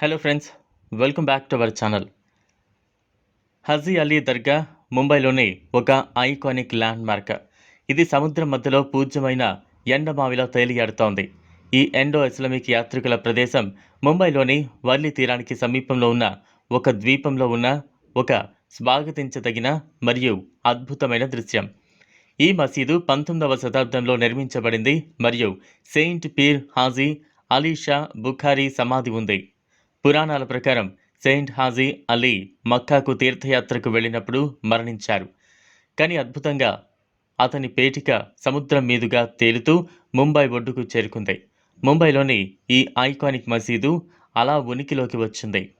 Hello friends welcome back to our channel Haji Ali Dargah ముంబైలోని ఒక iconic land mark ఇది సముద్రం మధ్యలో పూజ్యమైన ఎండమావిలో తేలియాడుతోంది. ఈ ఎండో ఇస్లామిక్ యాత్రికుల ప్రదేశం ముంబైలోని వర్లి తీరానికి సమీపంలో ఉన్న ఒక ద్వీపంలో ఉన్న ఒక స్వాగతించదగిన మరియు అద్భుతమైన దృశ్యం. ఈ మసీదు పంతొమ్మిదవ శతాబ్దంలో నిర్మించబడింది మరియు సెయింట్ పీర్ హాజీ అలీషా బుఖారీ సమాధి ఉంది. పురాణాల ప్రకారం సెయింట్ హాజీ అలీ మక్కాకు తీర్థయాత్రకు వెళ్ళినప్పుడు మరణించారు. కానీ అద్భుతంగా అతని పేటిక సముద్రం మీదుగా తేలుతూ ముంబై ఒడ్డుకు చేరుకుంది. ముంబైలోని ఈ ఐకానిక్ మసీదు అలా ఉనికిలోకి వచ్చింది.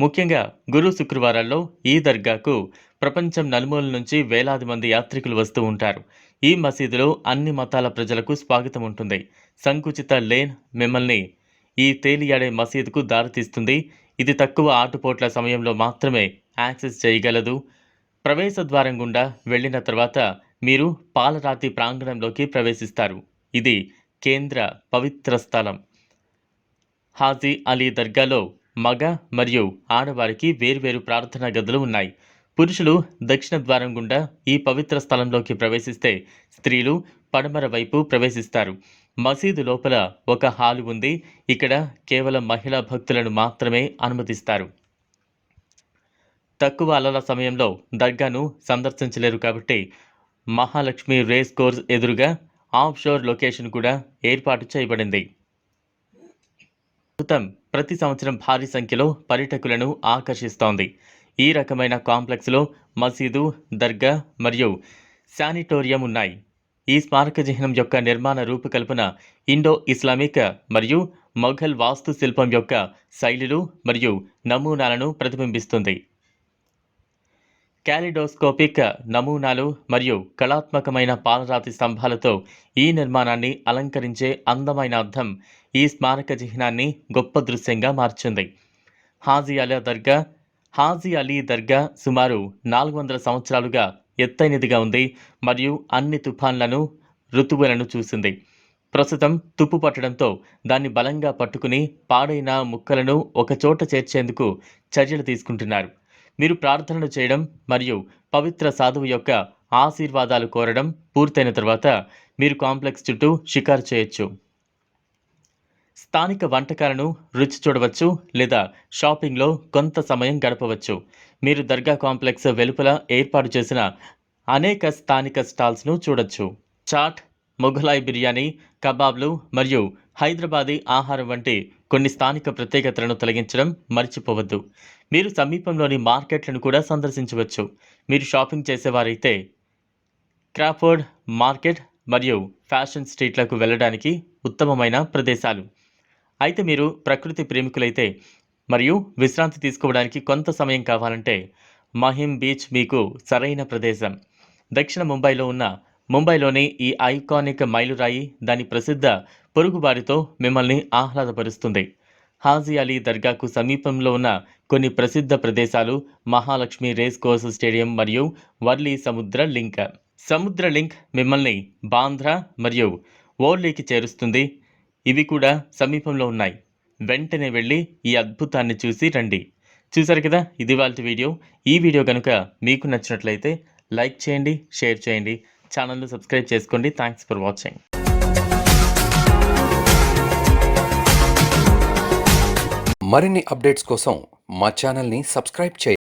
ముఖ్యంగా గురు శుక్రవారాల్లో ఈ దర్గాకు ప్రపంచం నలుమూల నుంచి వేలాది మంది యాత్రికులు వస్తూ ఉంటారు. ఈ మసీదులో అన్ని మతాల ప్రజలకు స్వాగతం ఉంటుంది. సంకుచిత లేన్ మిమ్మల్ని ఈ తేలియాడే మసీదుకు దారితీస్తుంది ఇది తక్కువ ఆటుపోట్ల సమయంలో మాత్రమే యాక్సెస్ చేయగలదు. ప్రవేశ ద్వారం గుండా వెళ్ళిన తర్వాత మీరు పాలరాతి ప్రాంగణంలోకి ప్రవేశిస్తారు. ఇది కేంద్ర పవిత్ర స్థలం. హాజీ అలీ దర్గాలో మగ మరియు ఆడవారికి వేర్వేరు ప్రార్థనా గదులు ఉన్నాయి. పురుషులు దక్షిణ ద్వారం గుండా ఈ పవిత్ర స్థలంలోకి ప్రవేశిస్తే స్త్రీలు పడమర వైపు ప్రవేశిస్తారు. మసీదు లోపల ఒక హాలు ఉంది. ఇక్కడ కేవలం మహిళా భక్తులను మాత్రమే అనుమతిస్తారు. తక్కువ అలల సమయంలో దర్గాను సందర్శించలేరు కాబట్టి మహాలక్ష్మి రేస్ కోర్స్ ఎదురుగా ఆఫ్ షోర్ లొకేషన్ కూడా ఏర్పాటు చేయబడింది. ప్రస్తుతం ప్రతి సంవత్సరం భారీ సంఖ్యలో పర్యటకులను ఆకర్షిస్తోంది. ఈ రకమైన కాంప్లెక్స్లో మసీదు దర్గా మరియు శానిటోరియం ఉన్నాయి. ఈ స్మారక చిహ్నం యొక్క నిర్మాణ రూపకల్పన ఇండో ఇస్లామిక్ మరియు మొఘల్ వాస్తుశిల్పం యొక్క శైలులు మరియు నమూనాలను ప్రతిబింబిస్తుంది. క్యాలిడోస్కోపిక్ నమూనాలు మరియు కళాత్మకమైన పాలరాతి స్తంభాలతో ఈ నిర్మాణాన్ని అలంకరించే అందమైన అర్థం ఈ స్మారక చిహ్నాన్ని గొప్ప దృశ్యంగా మార్చింది. హాజీ అలీ దర్గా హాజీ అలీ దర్గా సుమారు నాలుగు వందల సంవత్సరాలుగా ఎత్తైనదిగా ఉంది మరియు అన్ని తుఫాన్లను ఋతువులను చూసింది. ప్రస్తుతం తుప్పు పట్టడంతో దాన్ని బలంగా పట్టుకుని పాడైన ముక్కలను ఒకచోట చేర్చేందుకు చర్యలు తీసుకుంటున్నారు. మీరు ప్రార్థనలు చేయడం మరియు పవిత్ర సాధువు యొక్క ఆశీర్వాదాలు కోరడం పూర్తయిన తర్వాత మీరు కాంప్లెక్స్ చుట్టూ షికారు చేయొచ్చు. స్థానిక వంటకాలను రుచి చూడవచ్చు లేదా షాపింగ్లో కొంత సమయం గడపవచ్చు. మీరు దర్గా కాంప్లెక్స్ వెలుపల ఏర్పాటు చేసిన అనేక స్థానిక స్టాల్స్ను చూడొచ్చు. చాట్ మొఘలాయ్ బిర్యానీ కబాబ్లు మరియు హైదరాబాదీ ఆహారం వంటి కొన్ని స్థానిక ప్రత్యేకతలను తొలగించడం మర్చిపోవద్దు. మీరు సమీపంలోని మార్కెట్లను కూడా సందర్శించవచ్చు. మీరు షాపింగ్ చేసేవారైతే క్రాఫోర్డ్ మార్కెట్ మరియు ఫ్యాషన్ స్ట్రీట్లకు వెళ్ళడానికి ఉత్తమమైన ప్రదేశాలు. అయితే మీరు ప్రకృతి ప్రేమికులైతే మరియు విశ్రాంతి తీసుకోవడానికి కొంత సమయం కావాలంటే మహిమ్ బీచ్ మీకు సరైన ప్రదేశం. దక్షిణ ముంబైలో ఉన్న ముంబైలోని ఈ ఐకానిక్ మైలురాయి దాని ప్రసిద్ధ పొరుగుబారితో మిమ్మల్ని ఆహ్లాదపరుస్తుంది. హాజీ అలీ దర్గాకు సమీపంలో ఉన్న కొన్ని ప్రసిద్ధ ప్రదేశాలు మహాలక్ష్మి రేస్ కోర్స్ స్టేడియం మరియు వర్లీ సముద్ర లింక్. సముద్ర లింక్ మిమ్మల్ని బాంద్రా మరియు ఓర్లీకి చేరుస్తుంది. ఇవి కూడా సమీపంలో ఉన్నాయి. వెంటనే వెళ్ళి ఈ అద్భుతాన్ని చూసి రండి. చూసారు కదా? ఇది వాళ్ళ వీడియో. ఈ వీడియో కనుక మీకు నచ్చినట్లయితే లైక్ చేయండి షేర్ చేయండి ఛానల్ను సబ్స్క్రైబ్ చేసుకోండి. Thanks for watching. మరిన్ని అప్డేట్స్ కోసం మా ఛానల్ని సబ్స్క్రైబ్ చేయండి.